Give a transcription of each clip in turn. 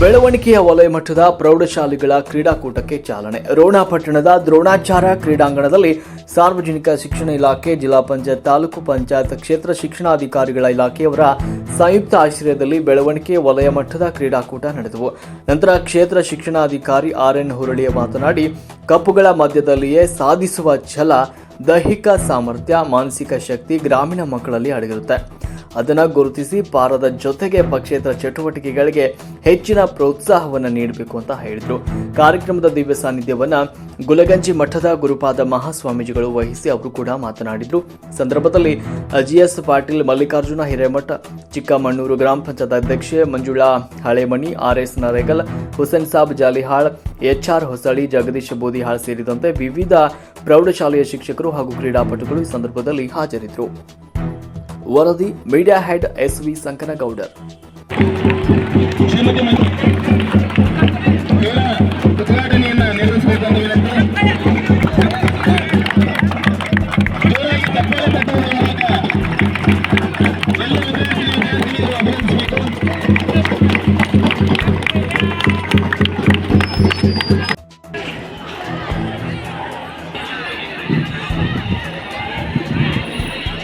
ಬೆಳವಣಿಗೆಯ ವಲಯ ಮಟ್ಟದ ಪ್ರೌಢಶಾಲೆಗಳ ಕ್ರೀಡಾಕೂಟಕ್ಕೆ ಚಾಲನೆ. ರೋಣ ಪಟ್ಟಣದ ದ್ರೋಣಾಚಾರ ಕ್ರೀಡಾಂಗಣದಲ್ಲಿ ಸಾರ್ವಜನಿಕ ಶಿಕ್ಷಣ ಇಲಾಖೆ, ಜಿಲ್ಲಾ ಪಂಚಾಯತ್, ತಾಲೂಕು ಪಂಚಾಯತ್, ಕ್ಷೇತ್ರ ಶಿಕ್ಷಣಾಧಿಕಾರಿಗಳ ಇಲಾಖೆಯವರ ಸಂಯುಕ್ತ ಆಶ್ರಯದಲ್ಲಿ ಬೆಳವಣಿಗೆ ವಲಯ ಮಟ್ಟದ ಕ್ರೀಡಾಕೂಟ ನಡೆದವು. ನಂತರ ಕ್ಷೇತ್ರ ಶಿಕ್ಷಣಾಧಿಕಾರಿ ಆರ್ ಎನ್ ಹುರಳಿಯ ಮಾತನಾಡಿ, ಕಪ್ಪುಗಳ ಮಧ್ಯದಲ್ಲಿಯೇ ಸಾಧಿಸುವ ಛಲ, ದೈಹಿಕ ಸಾಮರ್ಥ್ಯ, ಮಾನಸಿಕ ಶಕ್ತಿ ಗ್ರಾಮೀಣ ಮಕ್ಕಳಲ್ಲಿ ಅಡಗಿರುತ್ತೆ. ಅದನ್ನು ಗುರುತಿಸಿ ಪಾರದ ಜೊತೆಗೆ ಪಕ್ಷೇತರ ಚಟುವಟಿಕೆಗಳಿಗೆ ಹೆಚ್ಚಿನ ಪ್ರೋತ್ಸಾಹವನ್ನು ನೀಡಬೇಕು ಅಂತ ಹೇಳಿದರು. ಕಾರ್ಯಕ್ರಮದ ದಿವ್ಯ ಸಾನ್ನಿಧ್ಯವನ್ನು ಗುಲಗಂಜಿ ಮಠದ ಗುರುಪಾದ ಮಹಾಸ್ವಾಮೀಜಿಗಳು ವಹಿಸಿ ಅವರು ಕೂಡ ಮಾತನಾಡಿದರು. ಸಂದರ್ಭದಲ್ಲಿ ಜಿಎಸ್ ಪಾಟೀಲ್, ಮಲ್ಲಿಕಾರ್ಜುನ ಹಿರೇಮಠ, ಚಿಕ್ಕಮಣ್ಣೂರು ಗ್ರಾಮ ಪಂಚಾಯತ್ ಅಧ್ಯಕ್ಷೆ Manjula Halemani, R S Naregal, Hussain Sab Jalihal H R Hosali Jagadish Bodihal ಸೇರಿದಂತೆ ವಿವಿಧ ಪ್ರೌಢಶಾಲೆಯ ಶಿಕ್ಷಕರು ಹಾಗೂ ಕ್ರೀಡಾಪಟುಗಳು ಈ ಸಂದರ್ಭದಲ್ಲಿ ಹಾಜರಿದ್ದರು ವರದಿ media head S V Sankanagoudar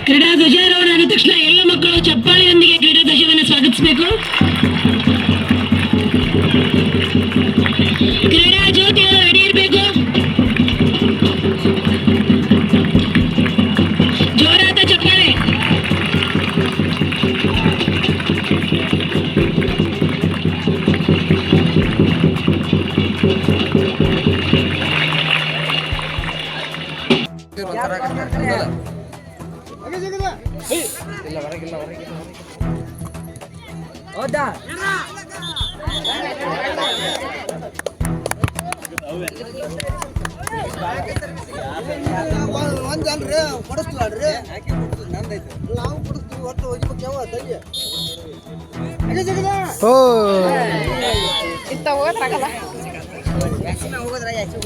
ಕ್ರೀಡಾ ಧ್ವಜಾರೋಹಣ ಆದ ತಕ್ಷಣ ಎಲ್ಲ ಮಕ್ಕಳು ಚಪ್ಪಾಳೆಯೊಂದಿಗೆ ಕ್ರೀಡಾ ಧ್ವಜವನ್ನು ಸ್ವಾಗತಿಸಬೇಕು ಕ್ರೀಡಾ ಜ್ಯೋತಿಗಳು ರೆಡಿ ಇರಬೇಕು ಜೋರಾದ ಚಪ್ಪಾಳೆ ಒಂದಲ್ರಿ ಕೊಡಿಸ್ತೀವಲ್ರಿ ನಾವು ಕೊಡಿಸ್ತೀವಿ ಒಟ್ಟು ಒಗಿಬೇಕು ಯಾವ ತಂಗಿ ಓ. ಹೋಗೋದ್ರ ಯಾಕೆ